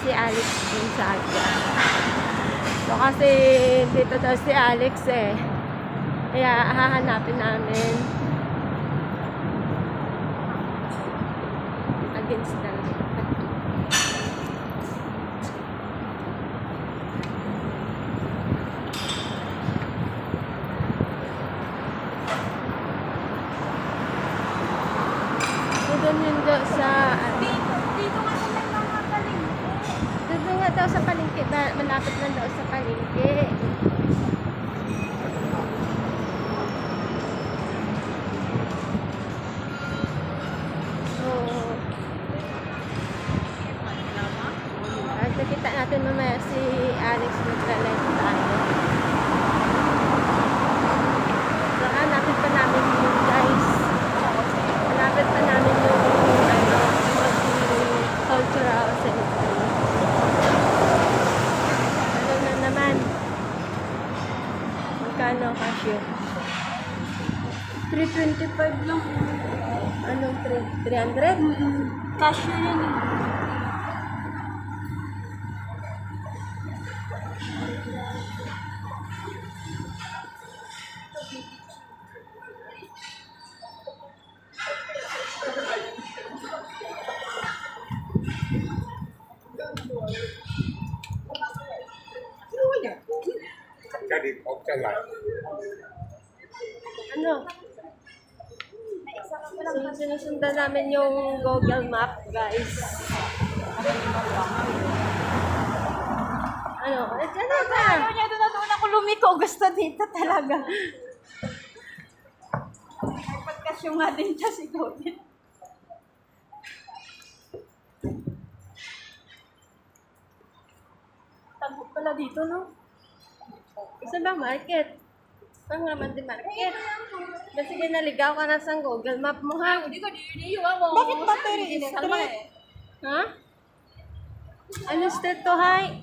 si Alex Gonzaga. So kasi dito daw si Alex eh. Kaya hahanapin namin. Against So, doon yun daw sa, ano, Dito, dito nga sa may mga palengke. doon nga daw sa palengke, malapit lang daw sa palengke. Cashew yun eh. đình có So, sinusundan namin yung Google Map, guys. Ano? Eh, ba? Ano niya doon doon ako lumiko. Gusto dito talaga. May pagkasyo nga din siya si David. Tago pala dito, no? Isa ba market? Saan naman di market? Basta sige, naligaw ka na sa Google Map mo, ha? Bakit battery electric? Ha? Ano street to, hay?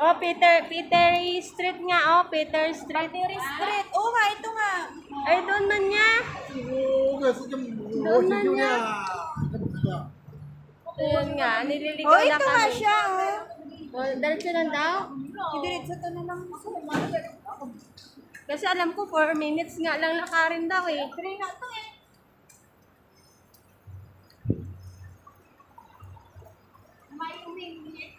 Oh, Peter, Peter Street nga, oh, Peter Street. Battery street. Oo nga, ito nga. Ay, doon man niya. Doon man niya. Doon nga, nililigaw Oh, na ito nga kami. siya. Oh. Oh, diretso lang daw. Idiretso to na lang. Kasi alam ko, 4 minutes nga lang lakarin daw eh. Three na to eh. May umingi.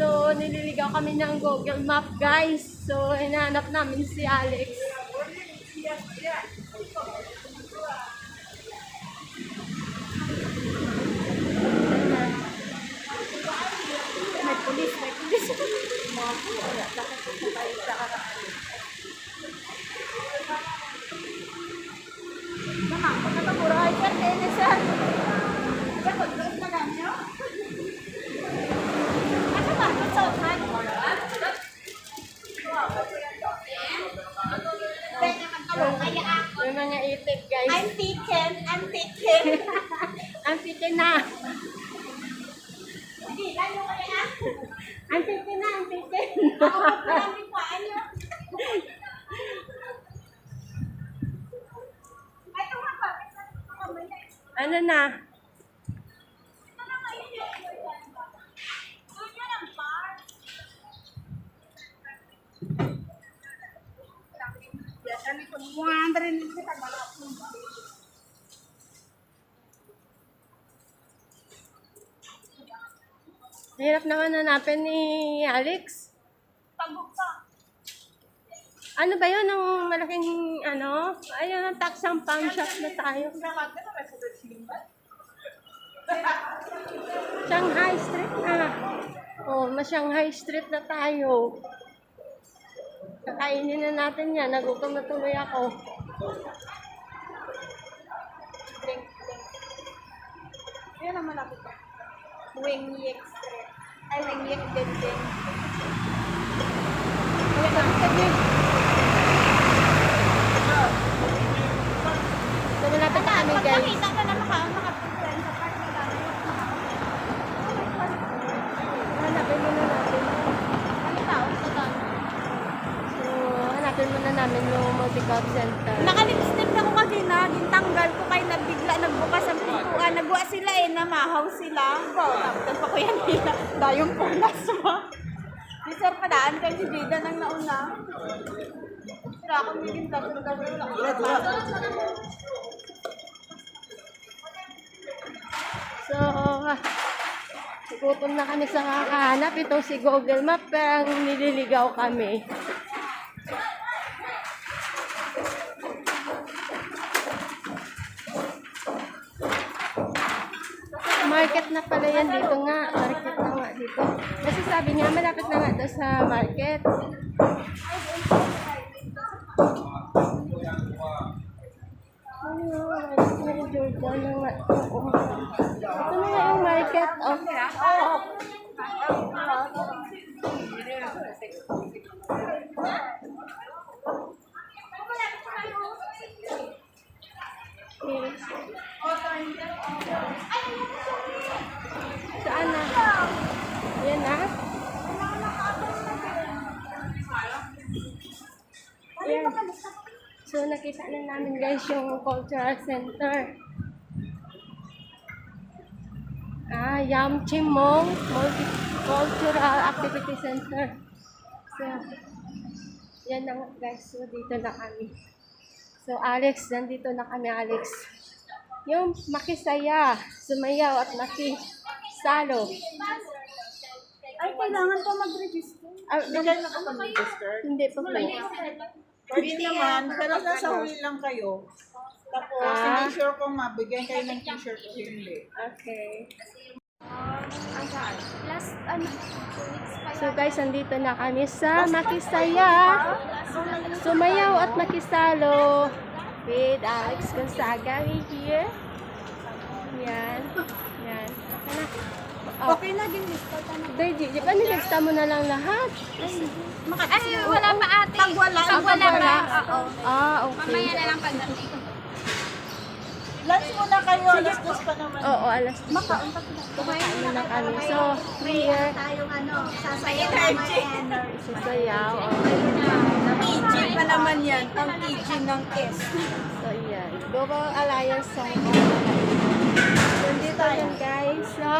So, nililigaw kami ng Google Map, guys. So, hinahanap namin si Alex. May pulis, may pulis. Mama, kung natapurahay ka, kaya sir. Diba, pag-doon na lang niyo? Ano ba? Ano sa utan? Pwede magkaroon kaya ako. May mga itik, guys. I'm taken, I'm taken. Ang tiki na. Hindi, lalo kaya ako. Ang tiki na, ang tiki. Ako marami pa, ano? Ay, ito nga ba? Ito nga ba? ano na? Ito na nga yun yung Doon yan ang bar. Yan, kami ko, 100 kita malapong. Hirap naman hanapin ni Alex. Tagok ka. Ano ba yun? Ang malaking, ano? Ayun, ang taksang palm shop na tayo. Shanghai Street na. Oh, ma-Shanghai Street na tayo. Kakainin na natin yan. Nagutom na tuloy ako. Drink. Yan ang malapit ka. Wing Yek Street. Ay, Wing Yek Building. Wait lang, sige. namin guys. Nakita ko na maka maka-influenza part na gamit. Hanapin muna natin. Ano tao? Ano Total. So, hanapin muna namin yung multi-cup center. Nakalimstip ako kanina. Gintanggal ko kay nagbigla nagbukas ang pintuan. Nagwa sila eh. Namahaw sila. Wow, tapos ako yan nila. Dayong punas mo. Di sir, padaan kay si Jada nang nauna. Pero ako may gintab. Wala, wala. Gutom na kami sa kakahanap. Ito si Google Map, pero ang nililigaw kami. Market na pala yan dito nga. Market na nga dito. Kasi sabi niya, malapit na nga daw sa market. Ayun, may Jordan na nga. Oo. Ito yung market. Oh. Okay. Saan na? Ayan na. Ayan. So, nakita na namin guys yung cultural center. Ah, Yamchi Mong Multicultural Activity Center. So, yan na guys. So, dito na kami. So, Alex, nandito na kami, Alex. Yung makisaya, sumayaw at makisalo. Ay, kailangan pa mag-register. Ah, Hindi kayo nakapag-register? hindi pa po. Pwede naman, pero nasa huli lang kayo. Tapos, Ah. make sure kung mabigyan kayo ng t-shirt o hindi. Okay. Last, ano, So guys, andito na kami sa Makisaya. Sumayaw at makisalo with Alex Gonzaga right here. Yan. Yan. Okay na. Oh, Okay na, ginlista ka na. Deji, di ba nilista mo na lang lahat? Ay, wala pa ate. Pag wala, Pag wala pa. Oo. Ah, okay. na lang pagdating. Lunch muna kayo, alas dos pa naman. Oo, alas 10. Kumakain na kami. So, here, Tayong ano, sasayaw energy. susayaw. Oh. PG pa naman yan. Ang PG ng S. So, yan. Global Alliance Song. Nandito yan, guys. So,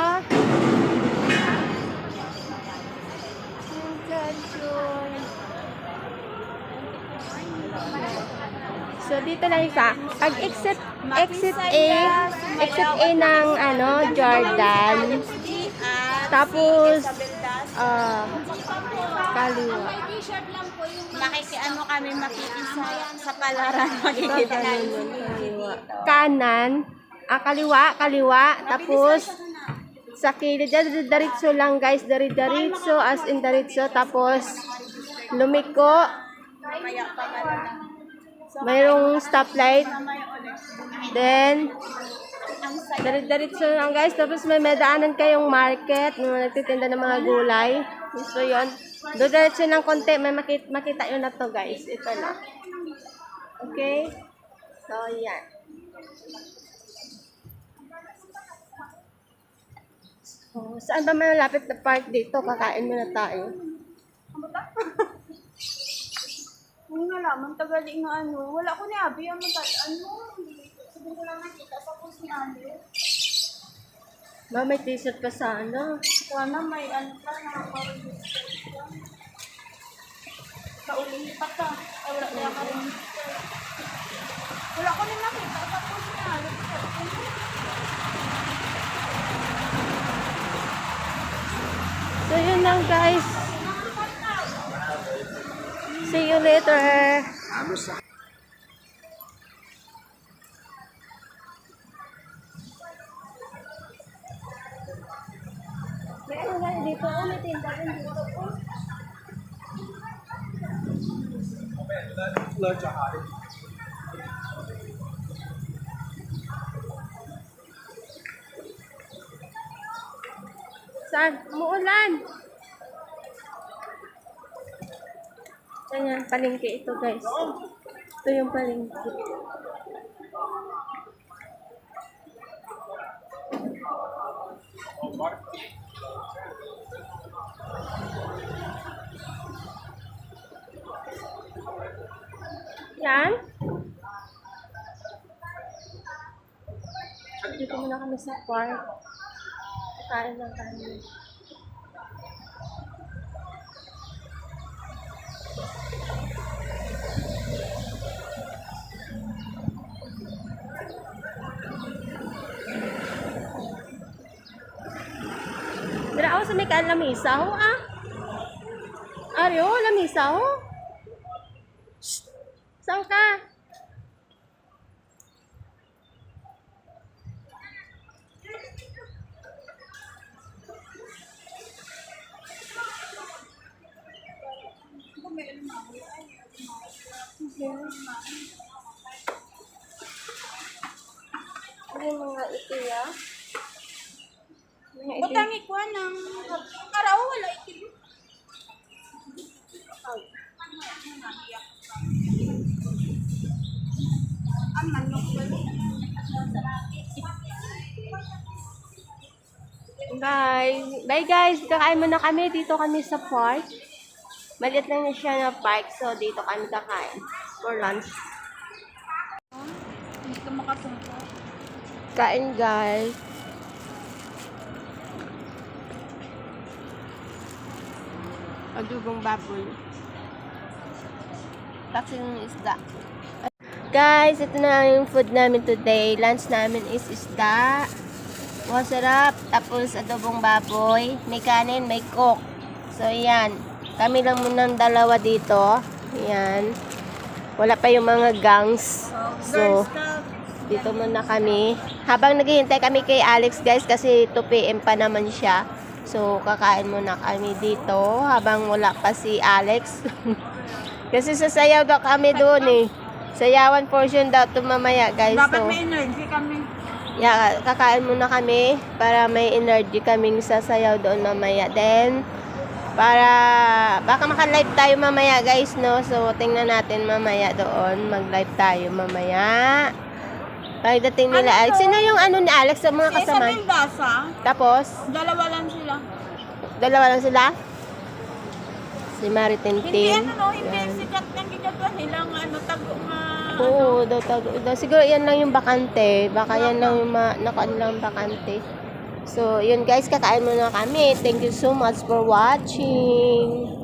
Congratulations. So, dito lang isa. Pag exit, exit A, exit A ng, ano, Jordan. Tapos, ah, kaliwa. Makikiano kami makikisa sa palaran. Makikita namin. Kanan, ah, kaliwa, kaliwa, tapos, sa kilid, daritso lang guys, dari daritso, as in daritso, tapos, lumiko, mayroong stoplight, then, dari daritso lang guys, tapos may medaanan kayong market, mga nagtitinda ng mga gulay, so yun, do diretso ng konti, may makita, makita yun na to guys, ito na. Okay? So, yan. Oh, saan ba may malapit na park dito? Kakain muna tayo. Kung nga lamang tagali nga ano, wala ko ni Abi ang magal, ano, sabi ko lang nakita sa post ni Abi. Ba, may t-shirt ka sana. Sana may ano ka. Kauling pa ka. Ay, wala kaya ka register. Wala ko ni nakita sa post ni Abi. So, yun lang guys. See you later. Ano nga dito? Oh, may tinda rin dito. Oh. Saan? Umuulan. Ganyan, palengke ito guys. Ito yung palengke. Yan. Dito muna kami sa park. Kain lang kami. Dira ako sa may kaan lamisaw ah. Aryo, lamisaw? Shh! Saan ka? Ano yung mga ito ya? Mga ito. Butang ikuan ng karaw wala ikili. Ang manok wala. Guys, bye guys. Kakain muna kami. Dito kami sa park. Maliit lang na siya na park. So, dito kami kakain. For lunch. Hindi ka makapungko. Kain guys. Adubong baboy. Tapos yung isda. Guys, ito na yung food namin today. Lunch namin is isda. Wow, sarap. Tapos adobong baboy. May kanin, may coke. So, yan. Kami lang muna ng dalawa dito. Yan. Wala pa yung mga gangs. So, dito muna kami. Habang naghihintay kami kay Alex guys kasi 2 p.m. pa naman siya. So, kakain muna kami dito habang wala pa si Alex. kasi sasayaw daw kami doon eh. Sayawan portion daw to mamaya guys. Dapat So, may energy kami. yeah, kakain muna kami para may energy kaming sasayaw doon mamaya. Then, para baka maka-live tayo mamaya guys no. So, tingnan natin mamaya doon. Mag-live tayo mamaya. Pagdating nila Ano Alex. Sino yung ano ni Alex sa mga Sa kasama? Mendasa, Tapos, dalawa lang sila. dalawa lang sila? Si Mari Hindi ano no, hindi Yan. sikat ng ginagawa nilang ano, tago nga. Oo, daw, daw, daw. Siguro yan lang yung bakante. Baka yan lang yung ma, nakaan lang bakante. So, yun guys, kakain muna kami. Thank you so much for watching.